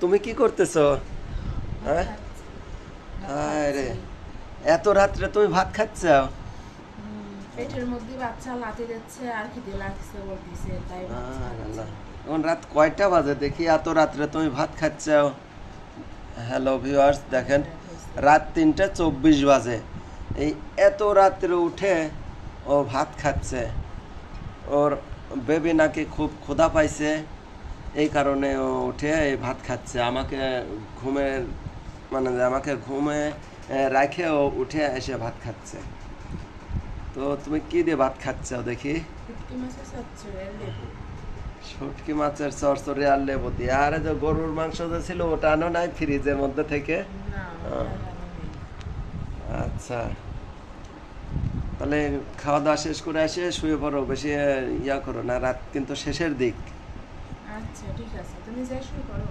তুমি কি করতেছো? হ্যাঁ? আরে এত রাত্রে তুমি ভাত খাচ্ছ? পেটের মধ্যে বাচ্চা লাথি দিচ্ছে আর খিদে লাগছে বলতেছে তাই এখন রাত কয়টা বাজে? দেখি এত রাত্রে তুমি ভাত খাচ্ছ? হ্যালো ভিউয়ার্স দেখেন রাত তিনটে চব্বিশ বাজে। এই এত রাত্রে উঠে ও ভাত খাচ্ছে। ওর বেবি নাকি খুব ক্ষুধা পাইছে। এই কারণে ও উঠে এই ভাত খাচ্ছে। আমাকে ঘুমের মানে আমাকে ঘুমে রাখে ও উঠে এসে ভাত খাচ্ছে। তো তুমি কি দিয়ে ভাত খাচ্ছ দেখি? শুটকি মাছের চচ্চড়ি আর লেবু। দিয়ে। আরে যে গরুর মাংস যে ছিল ওটা আনো নাই ফ্রিজের মধ্যে থেকে। আচ্ছা। তাহলে খাওয়া দাওয়া শেষ করে এসে শুয়ে পড়ো বেশি ইয়া করো না রাত কিন্তু শেষের দিক। আচ্ছা ঠিক আছে। তুমি যাই শুরু করো।